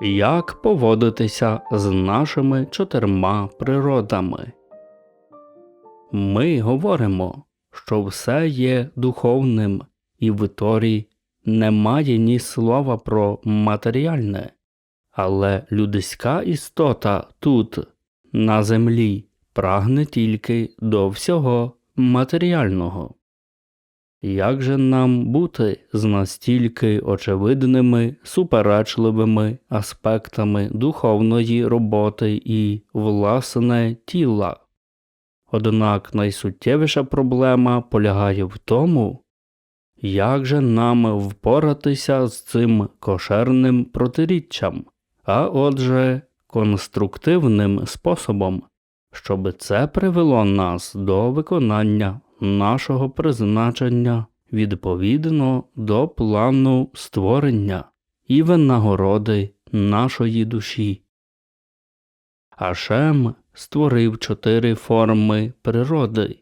Як поводитися з нашими чотирма природами? Ми говоримо, що все є духовним, і в Торі немає ні слова про матеріальне, але людська істота тут, на землі, прагне тільки до всього матеріального. Як же нам бути з настільки очевидними суперечливими аспектами духовної роботи і власне тіла? Однак найсуттєвіша проблема полягає в тому, як же нам впоратися з цим кошерним протиріччям, а отже, конструктивним способом, щоб це привело нас до виконання нашого призначення відповідно до плану створення і винагороди нашої душі. Ашем створив чотири форми природи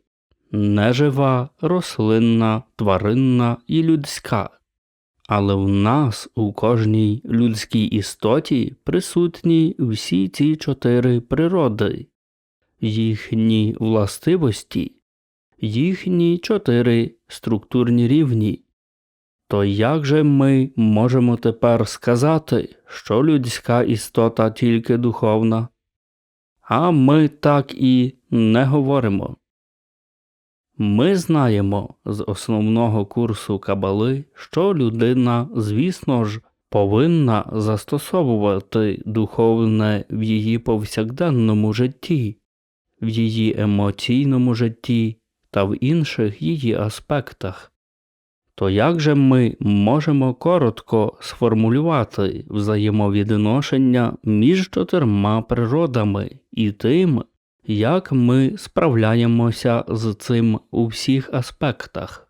нежива, рослинна, тваринна і людська. Але в нас у кожній людській істоті присутні всі ці чотири природи, їхні властивості, їхні чотири структурні рівні. То як же ми можемо тепер сказати, що людська істота тільки духовна? А ми так і не говоримо. Ми знаємо з основного курсу кабали, що людина, звісно ж, повинна застосовувати духовне в її повсякденному житті, в її емоційному житті та в інших її аспектах. То як же ми можемо коротко сформулювати взаємовідношення між чотирма природами і тим, як ми справляємося з цим у всіх аспектах?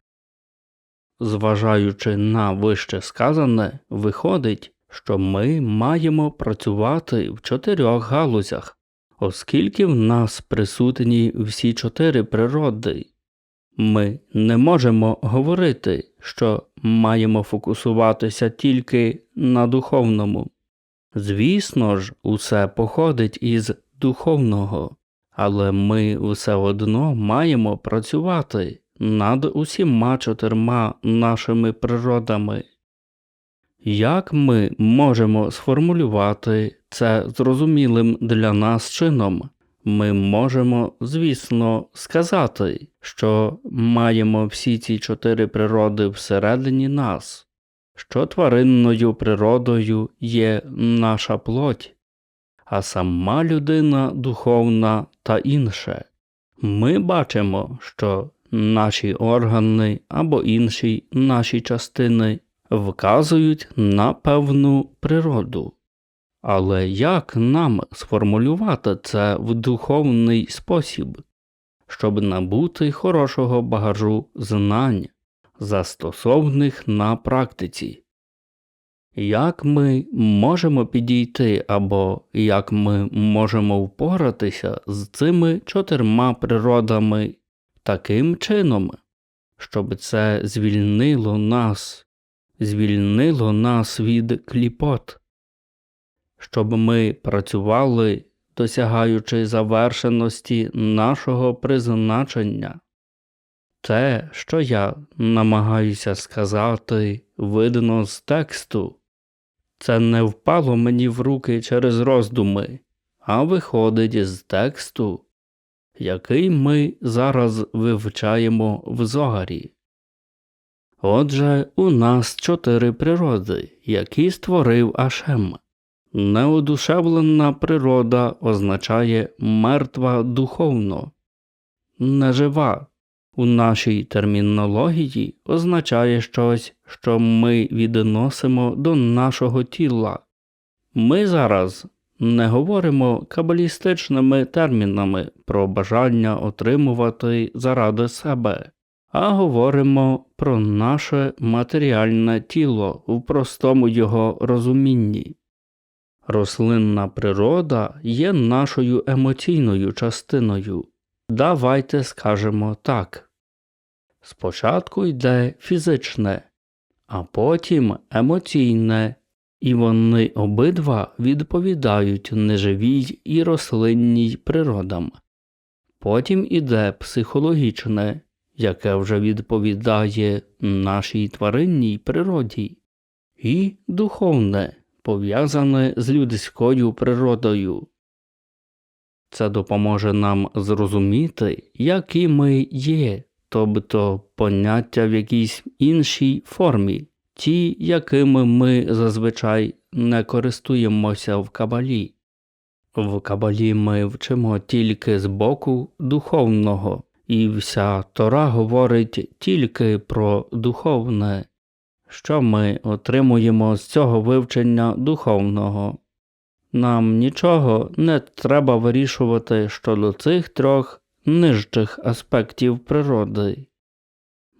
Зважаючи на вище сказане, виходить, що ми маємо працювати в чотирьох галузях, оскільки в нас присутні всі чотири природи. Ми не можемо говорити, що маємо фокусуватися тільки на духовному. Звісно ж, усе походить із духовного, але ми все одно маємо працювати над усіма чотирма нашими природами. Як ми можемо сформулювати це зрозумілим для нас чином? Ми можемо, звісно, сказати, що маємо всі ці чотири природи всередині нас, що тваринною природою є наша плоть, а сама людина духовна та інше. Ми бачимо, що наші органи або інші наші частини вказують на певну природу. Але як нам сформулювати це в духовний спосіб, щоб набути хорошого багажу знань, застосовних на практиці? Як ми можемо підійти або як ми можемо впоратися з цими чотирма природами таким чином, щоб це звільнило нас, звільнило нас від кліпот? Щоб ми працювали, досягаючи завершеності нашого призначення. Те, що я намагаюся сказати, видно з тексту, це не впало мені в руки через роздуми, а виходить з тексту, який ми зараз вивчаємо в зогарі. Отже, у нас чотири природи, які створив Ашем. Неодушевлена природа означає мертва духовно, нежива у нашій термінології означає щось, що ми відносимо до нашого тіла. Ми зараз не говоримо кабалістичними термінами про бажання отримувати заради себе, а говоримо про наше матеріальне тіло в простому його розумінні. Рослинна природа є нашою емоційною частиною, Давайте скажемо так. Спочатку йде фізичне, а потім емоційне, і вони обидва відповідають неживій і рослинній природам. Потім іде психологічне, яке вже відповідає нашій тваринній природі, і духовне, пов'язане з людською природою. Це допоможе нам зрозуміти, які ми є, тобто поняття в якійсь іншій формі, ті, якими ми зазвичай не користуємося в кабалі. В кабалі ми вчимо тільки з боку духовного, і вся Тора говорить тільки про духовне, що ми отримуємо з цього вивчення духовного. Нам нічого не треба вирішувати щодо цих трьох нижчих аспектів природи.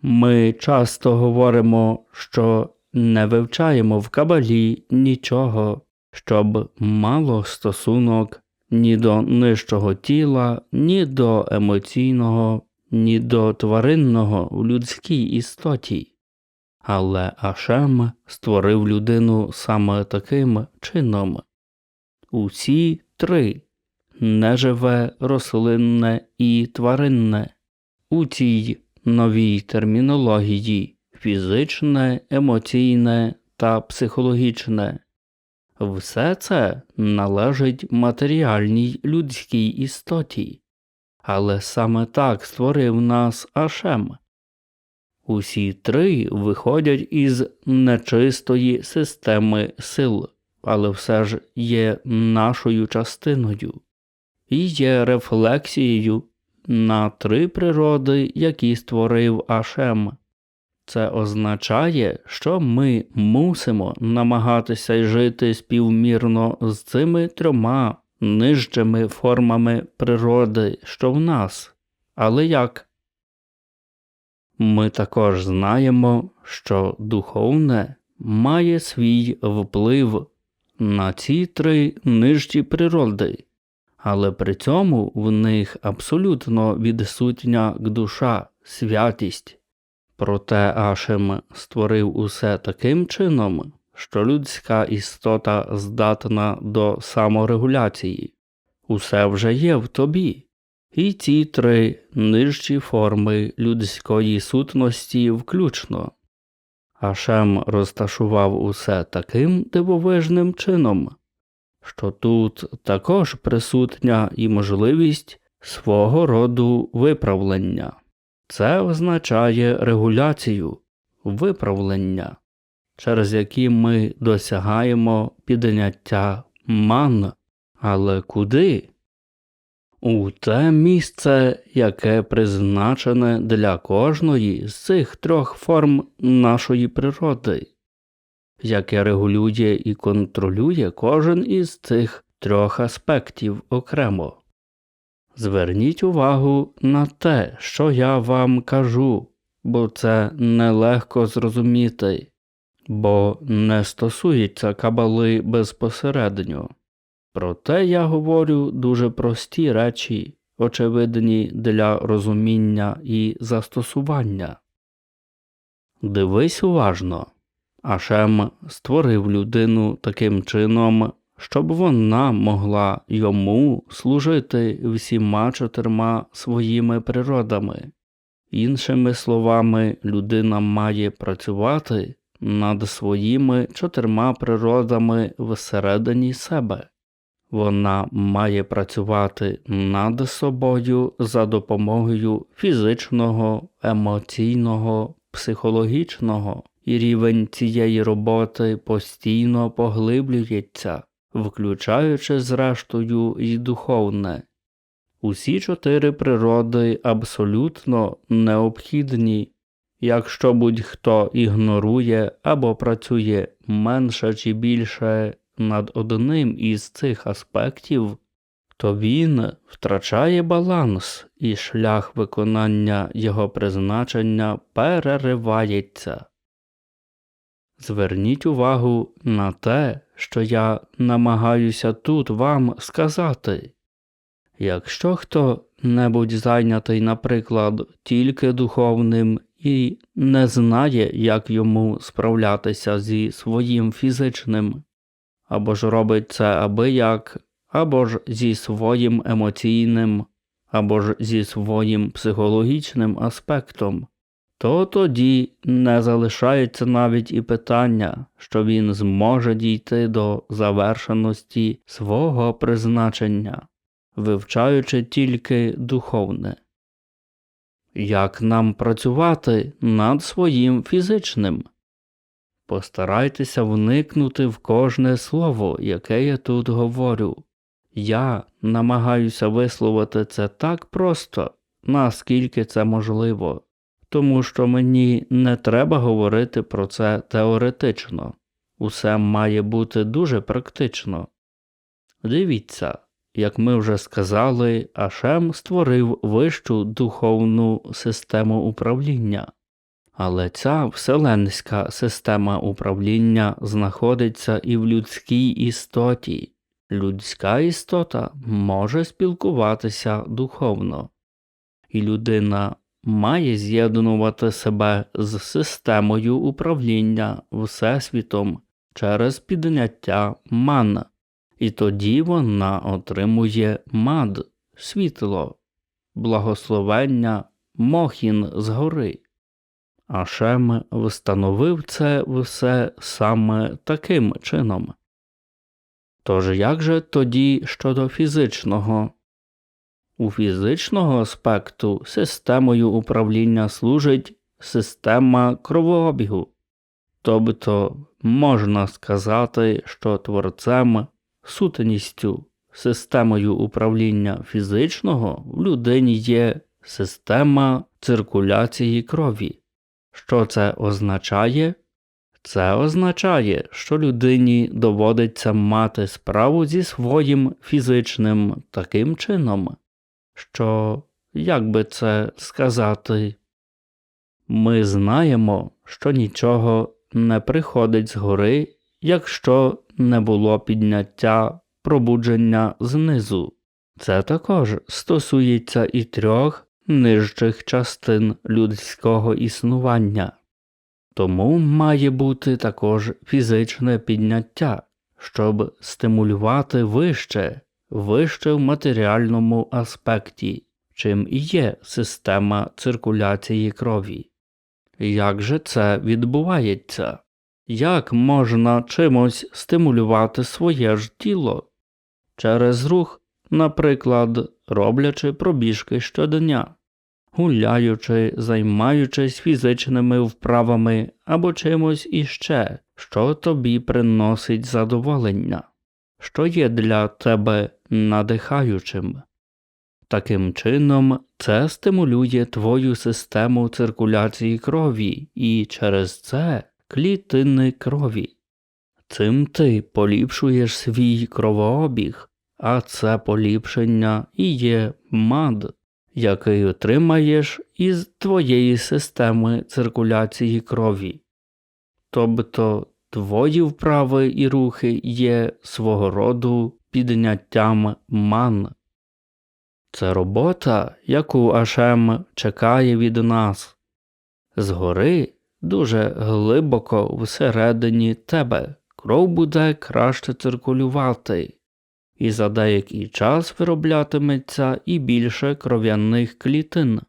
Ми часто говоримо, що не вивчаємо в кабалі нічого, щоб мало стосунок ні до нижчого тіла, ні до емоційного, ні до тваринного в людській істоті. Але Ашем створив людину саме таким чином. Усі три неживе, рослинне і тваринне. У цій новій термінології фізичне, емоційне та психологічне. Все це належить матеріальній людській істоті, але саме так створив нас Ашем. Усі три виходять із нечистої системи сил, але все ж є нашою частиною і є рефлексією на три природи, які створив Ашем. Це означає, що ми мусимо намагатися жити співмірно з цими трьома нижчими формами природи, що в нас. Але як? Ми також знаємо, що духовне має свій вплив на ці три нижчі природи, але при цьому в них абсолютно відсутня душа, святість. Проте Ашем створив усе таким чином, що людська істота здатна до саморегуляції. Усе вже є в тобі, і ці три нижчі форми людської сутності включно. Ашем розташував усе таким дивовижним чином, що тут також присутня і можливість свого роду виправлення. Це означає регуляцію, виправлення, через які ми досягаємо підняття ман, але куди? У те місце, яке призначене для кожної з цих трьох форм нашої природи, яке регулює і контролює кожен із цих трьох аспектів окремо. Зверніть увагу на те, що я вам кажу, бо це нелегко зрозуміти, бо не стосується кабали безпосередньо. Проте я говорю дуже прості речі, очевидні для розуміння і застосування. Дивись уважно. Ашем створив людину таким чином, щоб вона могла йому служити всіма чотирма своїми природами. Іншими словами, людина має працювати над своїми чотирма природами всередині себе. Вона має працювати над собою за допомогою фізичного, емоційного, психологічного, і рівень цієї роботи постійно поглиблюється включаючи зрештою й духовне. Усі чотири природи абсолютно необхідні, якщо будь-хто ігнорує або працює менше чи більше над одним із цих аспектів, то він втрачає баланс і шлях виконання його призначення переривається. Зверніть увагу на те, що я намагаюся тут вам сказати. Якщо хто хто-небудь зайнятий, наприклад, тільки духовним і не знає, як йому справлятися зі своїм фізичним, або ж робить це аби як, або ж зі своїм емоційним, або ж зі своїм психологічним аспектом, то тоді не залишається навіть і питання, що він зможе дійти до завершеності свого призначення, вивчаючи тільки духовне. Як нам працювати над своїм фізичним? Постарайтеся вникнути в кожне слово, яке я тут говорю. Я намагаюся висловити це так просто, наскільки це можливо, тому що мені не треба говорити про це теоретично, усе має бути дуже практично. Дивіться, як ми вже сказали, Ашем створив вищу духовну систему управління. Але ця вселенська система управління знаходиться і в людській істоті. Людська істота може спілкуватися духовно, і людина має з'єднувати себе з системою управління Всесвітом через підняття ман, і тоді вона отримує мад, світло, благословення мохін згори. Ашем встановив це все саме таким чином. Тож як же тоді щодо фізичного? У фізичного аспекту системою управління служить система кровообігу, тобто можна сказати, що творцем, сутеністю, системою управління фізичного в людині є система циркуляції крові. Що це означає? Це означає, що людині доводиться мати справу зі своїм фізичним таким чином, що, як би це сказати, ми знаємо, що нічого не приходить згори, якщо не було підняття пробудження знизу. Це також стосується і трьох нижчих частин людського існування. Тому має бути також фізичне підняття, щоб стимулювати вище, вище в матеріальному аспекті, чим і є система циркуляції крові. Як же це відбувається? Як можна чимось стимулювати своє ж тіло? Через рух, наприклад, роблячи пробіжки щодня гуляючи, займаючись фізичними вправами або чимось іще, що тобі приносить задоволення, що є для тебе надихаючим. Таким чином, це стимулює твою систему циркуляції крові і через це клітини крові. Цим ти поліпшуєш свій кровообіг, а це поліпшення і є мад який отримаєш із твоєї системи циркуляції крові. Тобто твої вправи і рухи є свого роду підняттям ман. Це робота, яку Ашем чекає від нас. Згори дуже глибоко всередині тебе кров буде краще циркулювати, і за деякий час вироблятиметься і більше кров'яних клітин.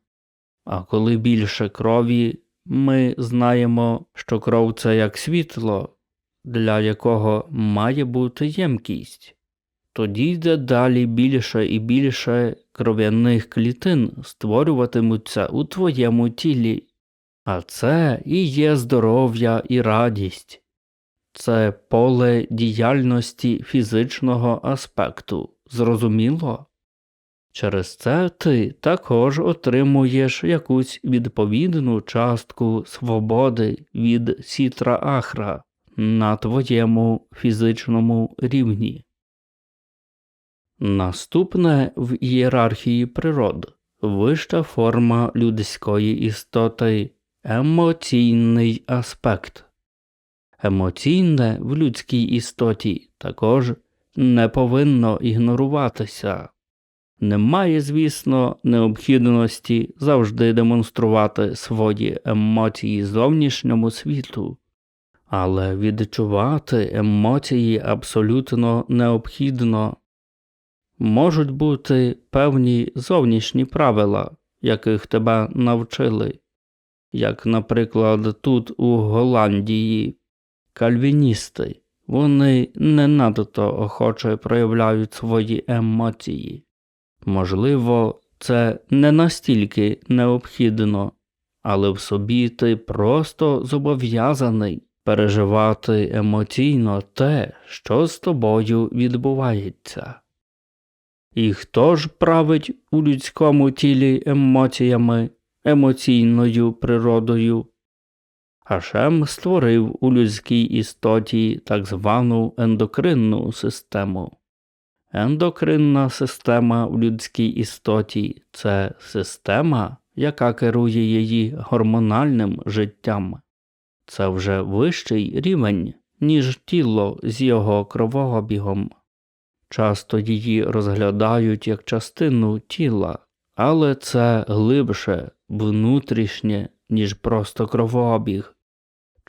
А коли більше крові, ми знаємо, що кров це як світло, для якого має бути ємкість. Тоді йде далі більше і більше кров'яних клітин створюватимуться у твоєму тілі, а це і є здоров'я і радість це поле діяльності фізичного аспекту, зрозуміло? Через це ти також отримуєш якусь відповідну частку свободи від сітра ахра на твоєму фізичному рівні. Наступне в ієрархії природ вища форма людської істоти емоційний аспект емоційне в людській істоті також не повинно ігноруватися. Немає, звісно, необхідності завжди демонструвати свої емоції зовнішньому світу, але відчувати емоції абсолютно необхідно. Можуть бути певні зовнішні правила, яких тебе навчили, як, наприклад, тут у Голландії кальвіністи, вони не надто охоче проявляють свої емоції. Можливо, це не настільки необхідно, але в собі ти просто зобов'язаний переживати емоційно те, що з тобою відбувається. І хто ж править у людському тілі емоціями, емоційною природою? Ашем створив у людській істоті так звану ендокринну систему. Ендокринна система в людській істоті це система, яка керує її гормональним життям. Це вже вищий рівень, ніж тіло з його кровообігом. Часто її розглядають як частину тіла, але це глибше, внутрішнє, ніж просто кровообіг.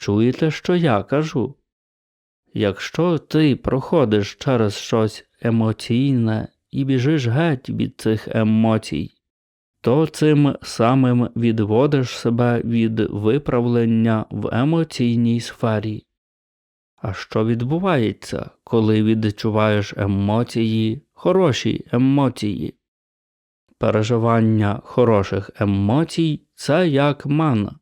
Чуєте, що я кажу? Якщо ти проходиш через щось емоційне і біжиш геть від цих емоцій, то цим самим відводиш себе від виправлення в емоційній сфері. А що відбувається, коли відчуваєш емоції, хороші емоції? Переживання хороших емоцій це як мана.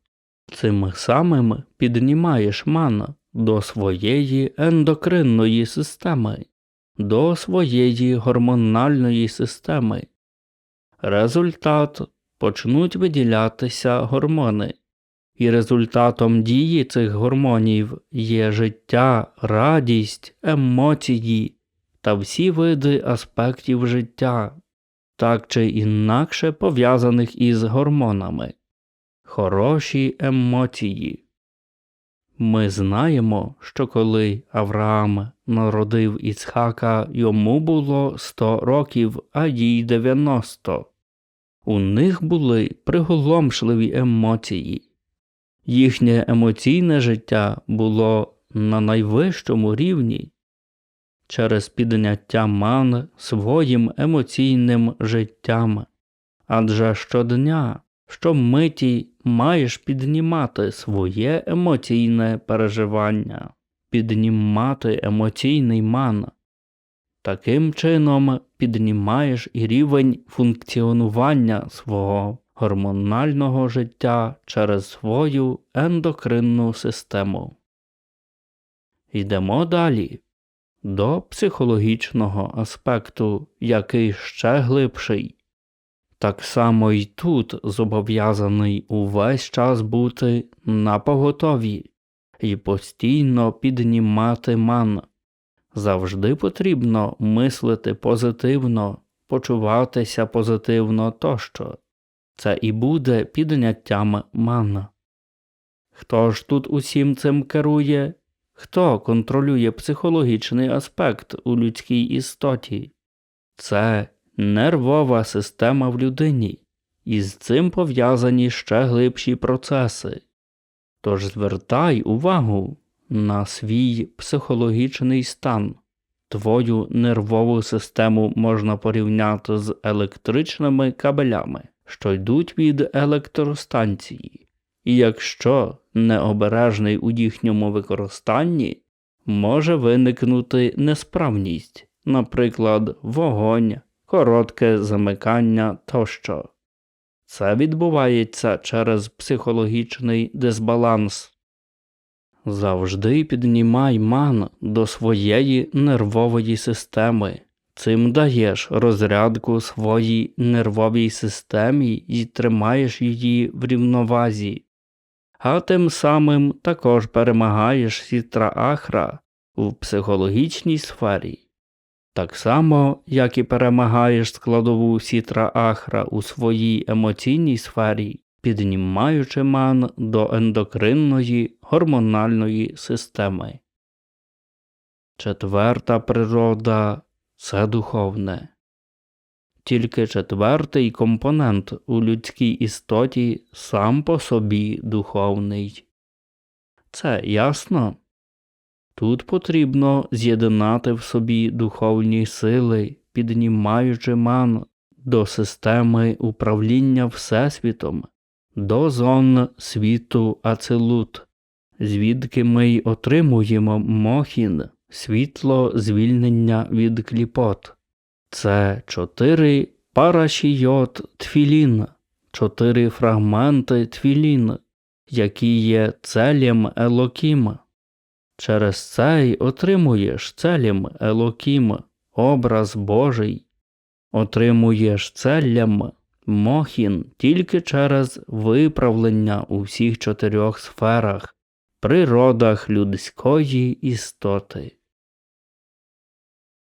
Цим самим піднімаєш мана до своєї ендокринної системи, до своєї гормональної системи. Результат почнуть виділятися гормони, і результатом дії цих гормонів є життя, радість, емоції та всі види аспектів життя, так чи інакше пов'язаних із гормонами, хороші емоції. Ми знаємо, що коли Авраам народив Іцхака, йому було 100 років, а їй 90. У них були приголомшливі емоції. Їхнє емоційне життя було на найвищому рівні через підняття ман своїм емоційним життям, адже щодня щомиті маєш піднімати своє емоційне переживання, піднімати емоційний ман. Таким чином піднімаєш і рівень функціонування свого гормонального життя через свою ендокринну систему. Йдемо далі до психологічного аспекту, який ще глибший. Так само й тут зобов'язаний увесь час бути на поготові і постійно піднімати ман. Завжди потрібно мислити позитивно, почуватися позитивно тощо. Це і буде підняттям ман. Хто ж тут усім цим керує? Хто контролює психологічний аспект у людській істоті? Це нервова система в людині, і з цим пов'язані ще глибші процеси. Тож звертай увагу на свій психологічний стан. Твою нервову систему можна порівняти з електричними кабелями, що йдуть від електростанції, і якщо необережний у їхньому використанні, може виникнути несправність, наприклад, вогонь, коротке замикання тощо. Це відбувається через психологічний дисбаланс. Завжди піднімай ман до своєї нервової системи, цим даєш розрядку своїй нервовій системі і тримаєш її в рівновазі, а тим самим також перемагаєш сітра ахра в психологічній сфері. Так само, як і перемагаєш складову сітра ахра у своїй емоційній сфері, піднімаючи ман до ендокринної гормональної системи. Четверта природа це духовне. тільки четвертий компонент у людській істоті сам по собі духовний. Це ясно? Тут потрібно з'єднати в собі духовні сили, піднімаючи ман до системи управління Всесвітом, до зон світу Ацелут, звідки ми й отримуємо мохін, світло звільнення від кліпот. Це чотири парашійот тфілін, чотири фрагменти тфілін, які є целем Елокім. Через це й отримуєш целім Елокім, образ Божий, отримуєш целям Мохін тільки через виправлення у всіх чотирьох сферах, природах людської істоти.